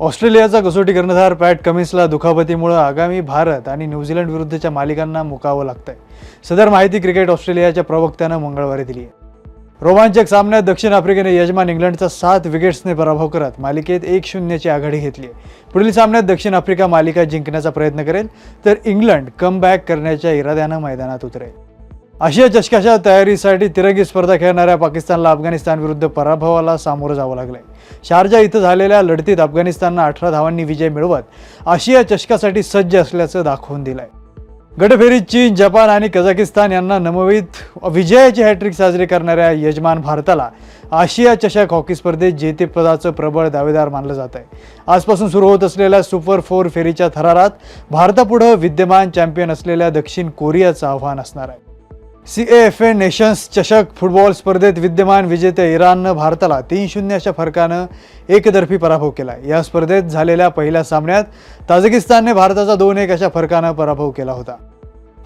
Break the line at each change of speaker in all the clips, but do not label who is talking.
ऑस्ट्रेलियाचा कसोटी कर्णधार पॅट कमिन्सला दुखापतीमुळं आगामी भारत आणि न्यूझीलंड विरुद्धच्या मालिकांना मुकावं लागतंय. सदर माहिती क्रिकेट ऑस्ट्रेलियाच्या प्रवक्त्यानं मंगळवारी दिली आहे. रोमांचक सामन्यात दक्षिण आफ्रिकेने यजमान इंग्लंडचा सात विकेट्सने पराभव करत मालिकेत एक शून्यची आघाडी घेतली आहे. पुढील सामन्यात दक्षिण आफ्रिका मालिका जिंकण्याचा प्रयत्न करेल तर इंग्लंड कमबॅक करण्याच्या इराद्यानं मैदानात उतरेल. आशिया चषकाच्या तयारीसाठी तिरंगी स्पर्धा खेळणाऱ्या पाकिस्तानला अफगाणिस्तान विरुद्ध पराभवाला सामोरं जावं लागलंय. शारजा इथं झालेल्या लढतीत अफगाणिस्ताननं अठरा धावांनी विजय मिळवत आशिया चषकासाठी सज्ज असल्याचं दाखवून दिलंय. गटफेरीत चीन जपान आणि कझाकिस्तान यांना नमवीत विजयाची हॅट्रिक साजरी करणाऱ्या यजमान भारताला आशिया चषक हॉकी स्पर्धेत जेतेपदाचं प्रबळ दावेदार मानलं जात आहे आजपासून सुरू होत असलेल्या सुपर फोर फेरीच्या थरारात भारतापुढं विद्यमान चॅम्पियन असलेल्या दक्षिण कोरियाचं आव्हान असणार आहे. सी एफ ए नेशन्स चषक फुटबॉल स्पर्धेत विद्यमान विजेते इराणनं भारताला तीन शून्य अशा फरकानं एकतर्फी पराभव केला या स्पर्धेत झालेल्या पहिल्या सामन्यात ताजिकिस्तानने भारताचा दोन एक अशा फरकानं पराभव केला होता.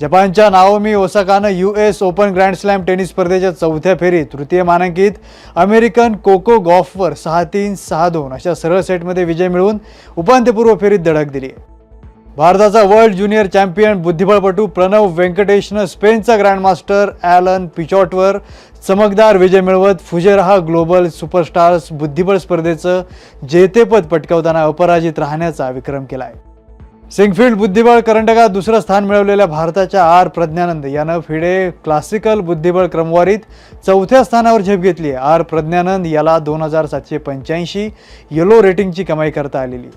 जपानच्या Naomi ओसाकानं U S open grand slam tennis स्पर्धेच्या चौथ्या फेरीत तृतीय मानांकित अमेरिकन कोको गॉफवर सहा तीन सहा दोन अशा सरळ सेटमध्ये विजय मिळवून उपांत्यपूर्व फेरीत धडक दिली. भारताचा वर्ल्ड ज्युनियर चॅम्पियन बुद्धिबळपटू प्रणव व्यंकटेशनं स्पेनचा ग्रँडमास्टर ॲलन पिचॉटवर चमकदार विजय मिळवत फुजेरहा ग्लोबल सुपरस्टार्स बुद्धिबळ स्पर्धेचं जेतेपद पटकावताना अपराजित राहण्याचा विक्रम केला आहे सिंगफील्ड बुद्धिबळ करंडकात दुसरं स्थान मिळवलेल्या भारताच्या आर प्रज्ञानंद यानं फिडे क्लासिकल बुद्धिबळ क्रमवारीत चौथ्या स्थानावर झेप घेतली. आहे आर प्रज्ञानंद याला दोन हजार सातशे पंच्याऐंशी येलो रेटिंगची कमाई करता आलेली.